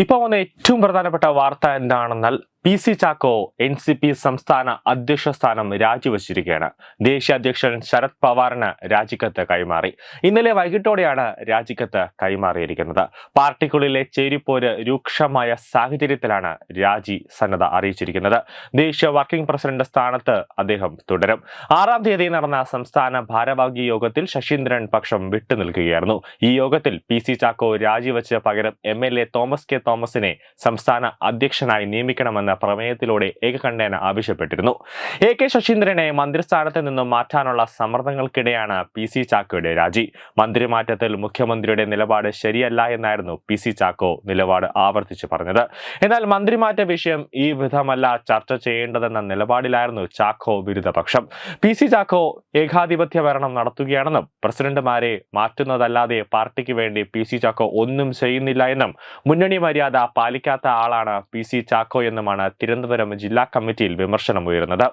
ഇപ്പോൾ വന്ന ഏറ്റവും പ്രധാനപ്പെട്ട വാർത്ത എന്താണെന്നാൽ P C Chacko N C P സംസ്ഥാന അധ്യക്ഷ സ്ഥാനം രാജിവച്ചിരിക്കുകയാണ്. ദേശീയ അധ്യക്ഷൻ ശരത് പവാറിന് രാജിക്കത്ത് കൈമാറി. ഇന്നലെ വൈകിട്ടോടെയാണ് രാജിക്കത്ത് കൈമാറിയിരിക്കുന്നത്. പാർട്ടിക്കുള്ളിലെ ചേരിപ്പോര് രൂക്ഷമായ സാഹചര്യത്തിലാണ് രാജി സന്നദ്ധ അറിയിച്ചിരിക്കുന്നത്. ദേശീയ വർക്കിംഗ് പ്രസിഡന്റ് സ്ഥാനത്ത് അദ്ദേഹം തുടരും. ആറാം തീയതി നടന്ന സംസ്ഥാന ഭാരവാഹി യോഗത്തിൽ ശശീന്ദ്രൻ പക്ഷം വിട്ടുനിൽക്കുകയായിരുന്നു. ഈ യോഗത്തിൽ പി സി ചാക്കോ രാജിവെച്ച് പകരം M L A Thomas K തോമസിനെ സംസ്ഥാന അധ്യക്ഷനായി നിയമിക്കണമെന്ന പ്രമേയത്തിലൂടെ ഏകകണ്ഠേന ആവശ്യപ്പെട്ടിരുന്നു. എ കെ ശശീന്ദ്രനെ മന്ത്രിസ്ഥാനത്ത് നിന്നും മാറ്റാനുള്ള സമ്മർദ്ദങ്ങൾക്കിടെയാണ് പി സി ചാക്കോയുടെ രാജി. മന്ത്രിമാറ്റത്തിൽ മുഖ്യമന്ത്രിയുടെ നിലപാട് ശരിയല്ല എന്നായിരുന്നു പി സി ചാക്കോ നിലപാട് ആവർത്തിച്ചു പറഞ്ഞത്. എന്നാൽ മന്ത്രിമാറ്റ വിഷയം ഈ വിധമല്ല ചർച്ച ചെയ്യേണ്ടതെന്ന നിലപാടിലായിരുന്നു ചാക്കോ വിരുദ്ധപക്ഷം. പി സി ചാക്കോ ഏകാധിപത്യ ഭരണം നടത്തുകയാണെന്നും പ്രസിഡന്റുമാരെ മാറ്റുന്നതല്ലാതെ പാർട്ടിക്ക് വേണ്ടി പി സി ചാക്കോ ഒന്നും ചെയ്യുന്നില്ല എന്നും മുന്നണി മര്യാദ പാലിക്കാത്ത ആളാണ് പി സി ചാക്കോ എന്നുമാണ് തിരുവനന്തപുരം ജില്ലാ കമ്മിറ്റിയിൽ വിമർശനമുയരുന്നത്